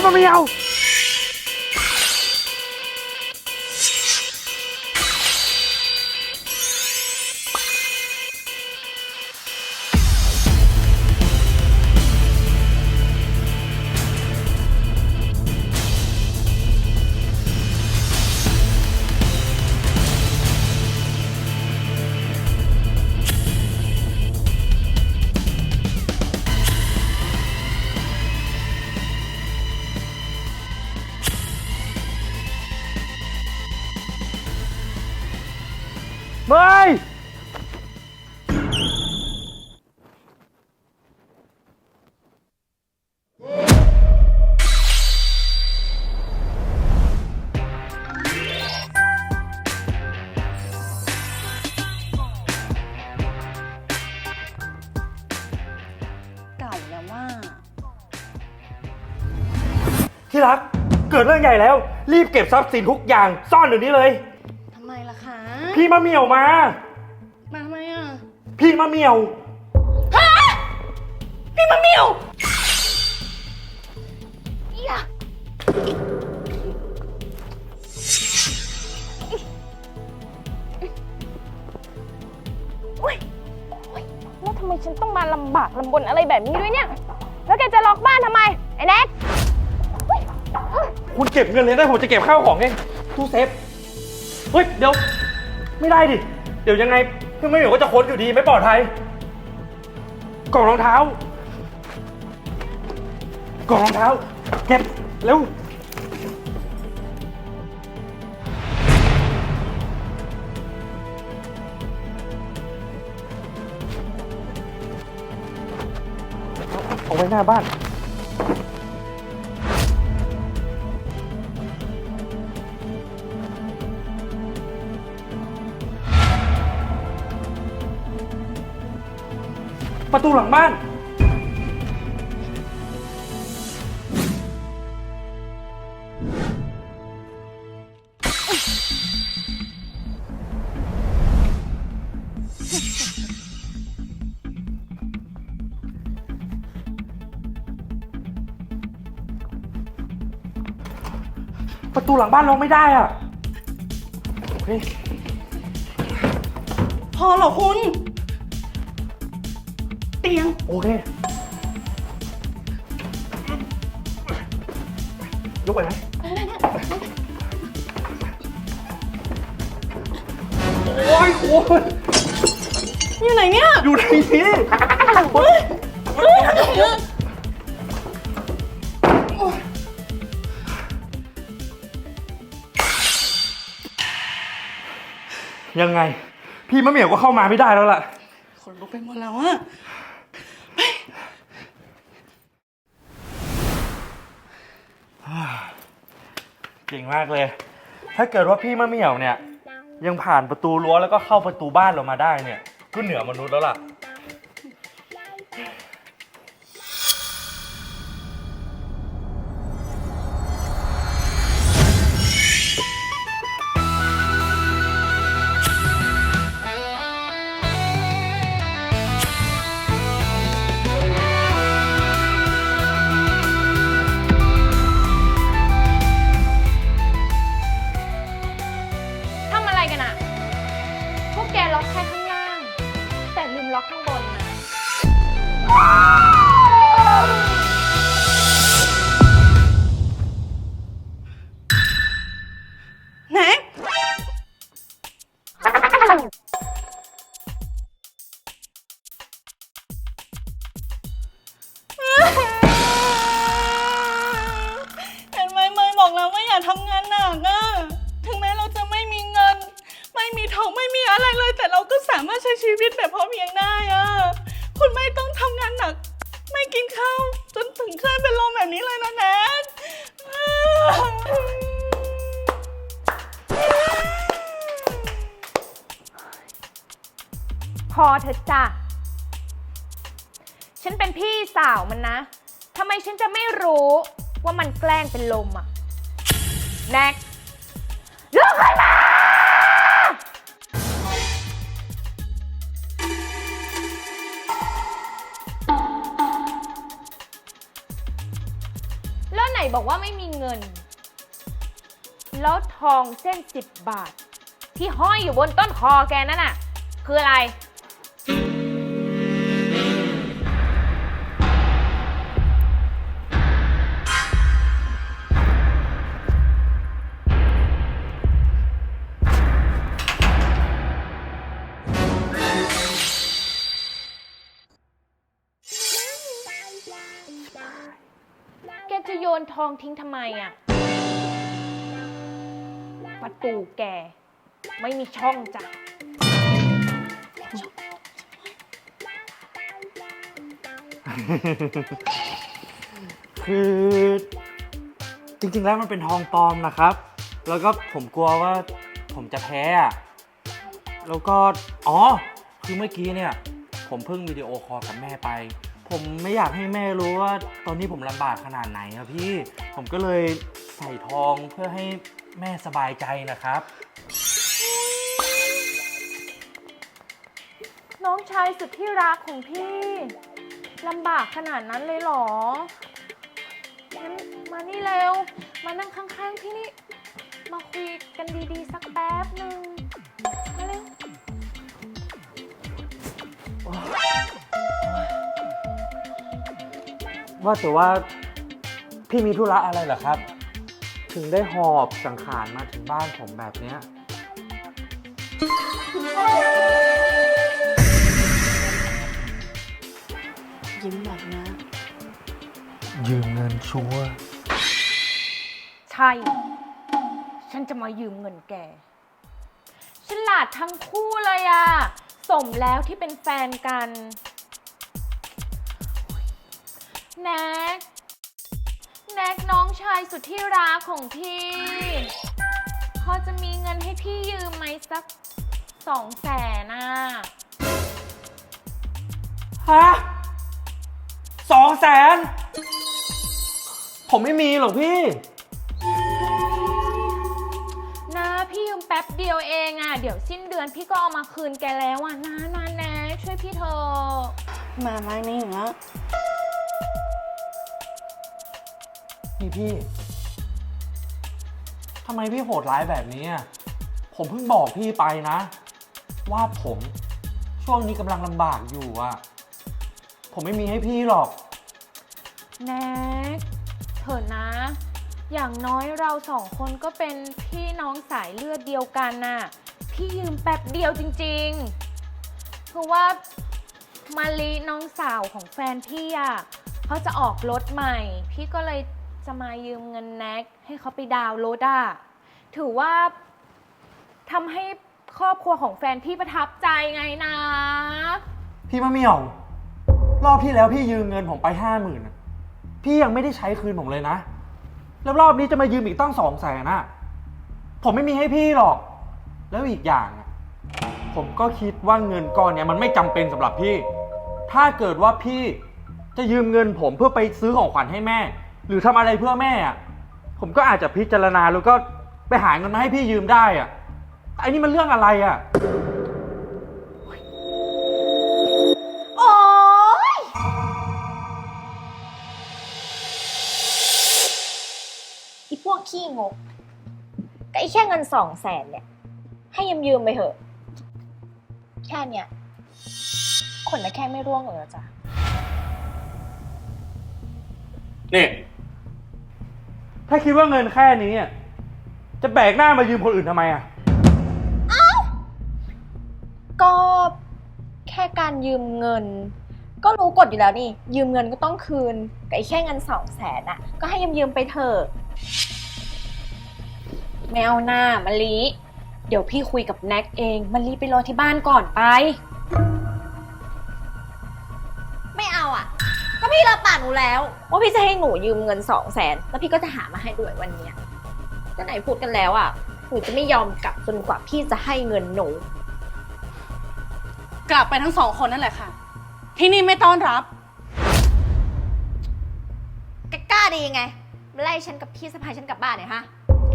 พี่มา เมียวเมยเก่าแล้วว่า ที่รัก เกิดเรื่องใหญ่แล้ว รีบเก็บทรัพย์สินทุกอย่างซ่อนเดี๋ยวนี้เลยทำไมล่ะคะ พี่มาเมียวมา มาทำไมอะพี่มาเมียวพี่มะเหมิวอย่าอุ๊ยอุ๊ยแล้วทำไมฉันต้องมาลำบากลำบนอะไรแบบนี้ด้วยเนี่ย แล้วแกจะล็อกบ้านทำไม ไอ้แน็กอุ๊ยเฮ้ยคุณเก็บเงินเลยได้ผมจะเก็บข้าวของเองตู้เซฟ เฮ้ย เดี๋ยว ไม่ได้ดิ เดี๋ยวยังไงพี่ไม่เหมียวก็จะค้นอยู่ดีไม่ปลอดภัย กล่องรองเท้า กล่องรองเท้า เก็บเร็ว เอาไว้หน้าบ้าน ประตูหลังบ้าน ประตูหลังบ้านล็อกไม่ได้อะ พอเหรอคุณ ตียง โอเค ยกไปไหมโอ้ยโอ้ยอยู่ไหนเนี่ยอยู่ในนี้ยังไง พี่มะเหมี่ยวก็เข้ามาไม่ได้แล้วล่ะคนลุกไปหมดแล้วอะ เก่งมากเลย ถ้าเกิดว่าพี่มะเหมี่ยวเนี่ย ยังผ่านประตูรั้วแล้วก็เข้าประตูบ้านเรามาได้เนี่ย ก็เหนือมนุษย์แล้วล่ะ วิตแบบพอเพียงได้อะคุณไม่ต้องทำงานหนัก ไม่กินข้าว จนถึงขั้นเป็นลมแบบนี้เลยนะแน็กพอเถอะจ้ะ ฉันเป็นพี่สาวมันนะ ทำไมฉันจะไม่รู้ว่ามันแกล้งเป็นลมอะแน็ก บอกว่าไม่มีเงิน แล้วทองเส้นสิบบาท ที่ห้อยอยู่บนต้นคอแกนั่นน่ะ คืออะไร ทองทิ้งทำไมอะ ประตูแก ไม่มีช่องจ้ะ คือจริงๆแล้วมันเป็นทองปลอมนะครับ แล้วก็ผมกลัวว่าผมจะแพ้อะแล้วก็ อ๋อ คือเมื่อกี้เนี่ย ผมเพิ่งวิดีโอคอลกับแม่ไป ผมไม่อยากให้แม่รู้ว่าตอนนี้ผมลำบากขนาดไหนครับพี่ผมก็เลยใส่ทองเพื่อให้แม่สบายใจนะครับ น้องชายสุดที่รักของพี่ลำบากขนาดนั้นเลยเหรองั้นมานี่เร็ว มานั่งข้างๆพี่นี่ มาคุยกันดีๆ สักแป๊บหนึ่งมาเร็ว ว่าแต่ว่าพี่มีธุระอะไรเหรอครับ ถึงได้หอบสังขารมาถึงบ้านผมแบบเนี้ยยิ้มแบบนะ ยืมเงินชัวร์ใช่ ฉันจะมายืมเงินแก ฉลาดทั้งคู่เลยอะสมแล้วที่เป็นแฟนกัน แน็กแน็กน้องชายสุดที่รักของพี่ พอจะมีเงินให้พี่ยืมไหมสักสองแสนอะฮะสองแสน ผมไม่มีหรอกพี่ นะพี่ยืมแป๊บเดียวเองอะเดี๋ยวสิ้นเดือนพี่ก็เอามาคืนแกแล้วอะนะนะแน็กช่วยพี่เถอะ มาไม้นี้อีก นี่พี่ ทำไมพี่โหดร้ายแบบนี้อะผมเพิ่งบอกพี่ไปนะ ว่าผมช่วงนี้กำลังลำบากอยู่อะผมไม่มีให้พี่หรอก แน็กเถอะนะ อย่างน้อยเราสองคนก็เป็นพี่น้องสายเลือดเดียวกันน่ะ พี่ยืมแป๊บเดียวจริงๆคือว่ามาลีน้องสาวของแฟนพี่อะเขาจะออกรถใหม่ พี่ก็เลย จะมายืมเงินแน็กให้เขาไปดาวน์รถอะถือว่าทำให้ครอบครัวของแฟนพี่ประทับใจไงนะ พี่มะเหมี่ยว รอบที่แล้วพี่ยืมเงินผมไปห้าหมื่นพี่ยังไม่ได้ใช้คืนผมเลยนะ แล้วรอบนี้จะมายืมอีกตั้งสองแสนอะผมไม่มีให้พี่หรอก แล้วอีกอย่างอะผมก็คิดว่าเงินก้อนเนี้ยมันไม่จำเป็นสำหรับพี่ ถ้าเกิดว่าพี่จะยืมเงินผมเพื่อไปซื้อของขวัญให้แม่ หรือทำอะไรเพื่อแม่อะผมก็อาจจะพิจารณาแล้วก็ไปหาเงินมาให้พี่ยืมได้อะแต่อันนี้มันเรื่องอะไรอะโอ๊ย อีพวกขี้งกก็ไอ้แค่เงินสองแสนเนี่ย ให้ยืมยืมๆไปเถอะ แค่เนี้ยขนละแค่ไม่ร่วงเลยเหรอจ้ะนี่ ถ้าคิดว่าเงินแค่นี้อะจะแบกหน้ามายืมคนอื่นทำไมอะ ก็แค่การยืมเงิน ก็รู้กฎอยู่แล้วนี่ ยืมเงินก็ต้องคืนกับไอ้แค่เงินสองแสนอะก็ให้ยืมยืมๆไปเถอะแมวหน้ามะลิเดี๋ยวพี่คุยกับแน็กเองมะลิไปรอที่บ้านก่อนไป พี่รับปากหนูแล้ว ว่าพี่จะให้หนูยืมเงินสองแสนแล้วพี่ก็จะหามาให้ด้วยวันเนี้ยก็ไหนพูดกันแล้วอะหนูจะไม่ยอมกลับจนกว่าพี่จะให้เงินหนู กลับไปทั้งสองคนนั่นแหละค่ะ ที่นี่ไม่ต้อนรับ แกกล้าดีไงมาไล่ฉันกับพี่สะพายฉันกลับบ้านเนี่ยฮะ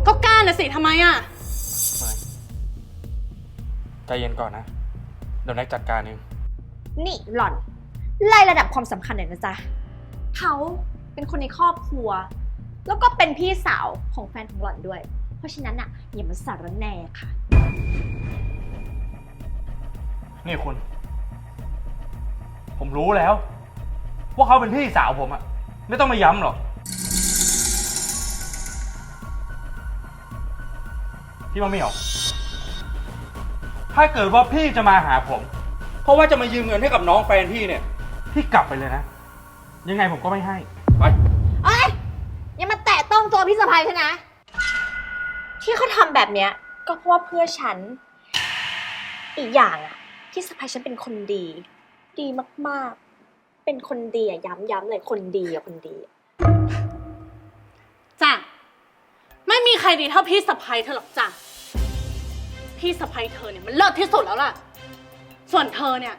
ก็กล้านะสิทำไมอะใจเย็นก่อนนะ เดี๋ยวแน็กจัดการเอง นี่หล่อน ไล่ระดับความสำคัญหน่อยนะจ๊ะเขาเป็นคนในครอบครัว แล้วก็เป็นพี่สาวของแฟนของหล่อนด้วย เพราะฉะนั้นอะอย่ามาสารแหน่ค่ะ นี่คุณ ผมรู้แล้ว ว่าเขาเป็นพี่สาวผมอะไม่ต้องมาย้ำหรอก พี่มะเหมี่ยวถ้าเกิดว่าพี่จะมาหาผม เพราะว่าจะมายืมเงินให้กับน้องแฟนพี่เนี่ย พี่กลับไปเลยนะ ยังไงผมก็ไม่ให้ไปเอ้ยอย่ามาแตะต้องตัวพี่สะพายฉันนะ ที่เขาทำแบบเนี้ย ก็เพราะว่าเพื่อฉัน อีกอย่างอะพี่สะพายฉันเป็นคนดี ดีมากๆ เป็นคนดีอะย้ำๆเลยคนดีอะคนดีอะจ้ะไม่มีใครดีเท่าพี่สะพ้ยเธอหรอกจ้ะพี่สะพ้ยเธอเนี่ยมันเลิศที่สุดแล้วล่ะ ส่วนเธอเนี่ย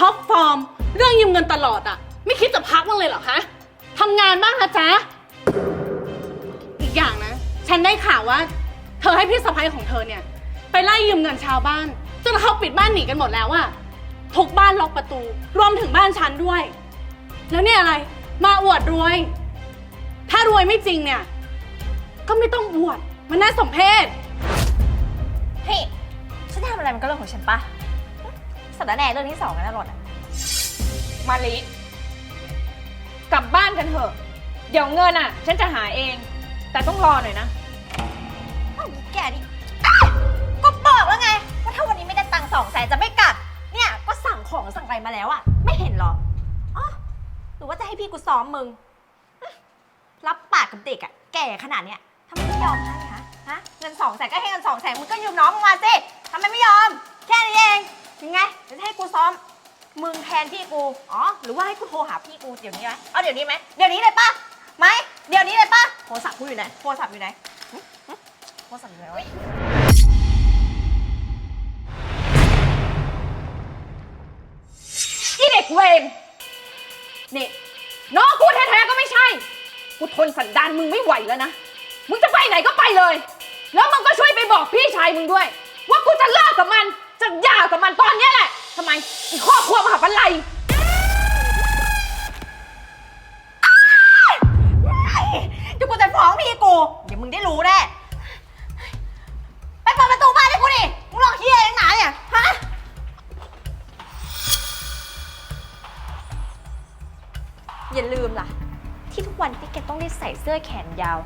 ท็อปฟอร์ม เรื่องยืมเงินตลอดอะไม่คิดจะพักบ้างเลยเหรอคะทำงานบ้างนะจ๊ะ อีกอย่างนะ ฉันได้ข่าวว่า เธอให้พี่สะพ้ยของเธอเนี่ย ไปไล่ยืมเงินชาวบ้าน จนเขาปิดบ้านหนีกันหมดแล้วอะทุกบ้านล็อกประตู รวมถึงบ้านฉันด้วย แล้วเนี่ยอะไร มาอวดรวย ถ้ารวยไม่จริงเนี่ย ก็ไม่ต้องอวด มันน่าสมเพช เฮ้ยฉันทำอะไรมันก็เรื่องของฉันปะ สารแหน่เรื่องที่สองกันะหล่อนอะมาลิกลับบ้านกันเถอะ เดี๋ยวเงินอะ ฉันจะหาเอง แต่ต้องรอหน่อยนะ เอ้าแกดิอ้าวก็บอกแล้วไง ว่าถ้าวันนี้ไม่ได้ตังค์สองแสนจะไม่กลับ เนี่ยก็สั่งของสั่งอะไรมาแล้วอะไม่เห็นหรออ๋อหรือว่าจะให้พี่กูซ้อมมึงรับปากกับเด็กอะแก่ขนาดเนี้ยทำไมไม่ยอมให้ฮะฮะเงินสองแสนก็ให้เงินสองแสนมึงก็ยืมน้องมึงมาสิทำไมไม่ยอม แค่นี้เอง ยังไงเดี๋ยวจะให้กูซ้อม มึงแทนพี่กู อ๋อ หรือว่าให้กูโทรหาพี่กูเดี๋ยวนี้ไหมเอาเดี๋ยวนี้ไหมเดี๋ยวนี้เลยปะไหมเดี๋ยวนี้เลยปะโทรศัพท์กูอยู่ไหน โทรศัพท์อยู่ไหนหึหึโทรศัพท์อยู่ไหนวะที่เด็กเวรนี่น้องกูแท้ๆก็ไม่ใช่ กูทนสันดานมึงไม่ไหวแล้วนะ มึงจะไปไหนก็ไปเลย แล้วมึงก็ช่วยไปบอกพี่ชายมึงด้วย ว่ากูจะเลิกกับมัน จะหย่ากับมันตอนเนี้ยแหละทำไมอีกครอบครัวมหาปันไลยเดี๋ยวกูจะฟ้องพี่กู เดี๋ยวมึงได้รู้แน่ ไปเปิดประตูบ้านให้กูดิ มึงลองเฮียเองหนาเนี่ย ฮะ อย่าลืมล่ะ ที่ทุกวันที่แกต้องได้ใส่เสื้อแขนยาว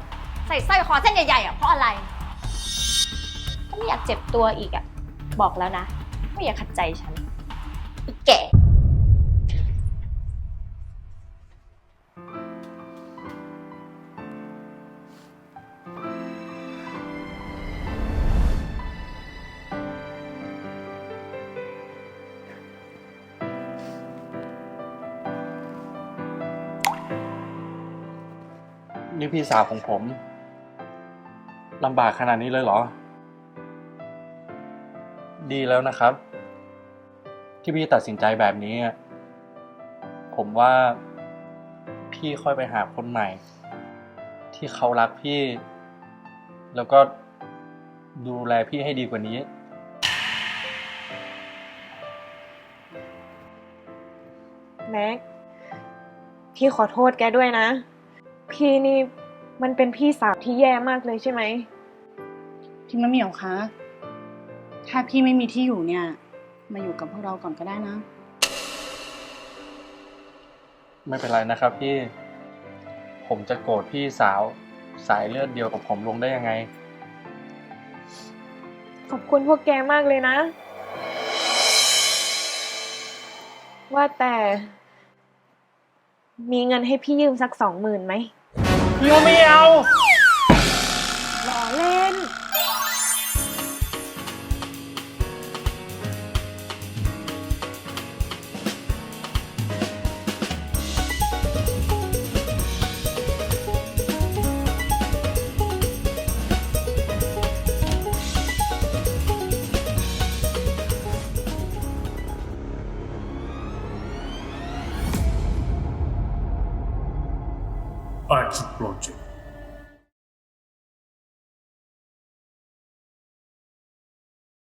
ใส่สร้อยคอเส้นใหญ่ๆอะเพราะอะไรถ้าไม่อยากเจ็บตัวอีกอะ บอกแล้วนะว่าอย่าขัดใจฉันอีแก่นี่พี่สาวของผมลำบากขนาดนี้เลยเหรอ ดีแล้วนะครับ ที่พี่ตัดสินใจแบบนี้อะผมว่าพี่ค่อยไปหาคนใหม่ ที่เขารักพี่ แล้วก็ดูแลพี่ให้ดีกว่านี้ แม็ก พี่ขอโทษแกด้วยนะ พี่นี่มันเป็นพี่สาวที่แย่มากเลยใช่ไหม พี่มะเหมี่ยวคะ ถ้าพี่ไม่มีที่อยู่เนี่ย มาอยู่กับพวกเราก่อนก็ได้นะ ไม่เป็นไรนะครับพี่ ผมจะโกรธพี่สาวสายเลือดเดียวกับผมลงได้ยังไง ขอบคุณพวกแกมากเลยนะ ว่าแต่มีเงินให้พี่ยืมสักสองหมื่นไหมพี่ก็ไม่เอา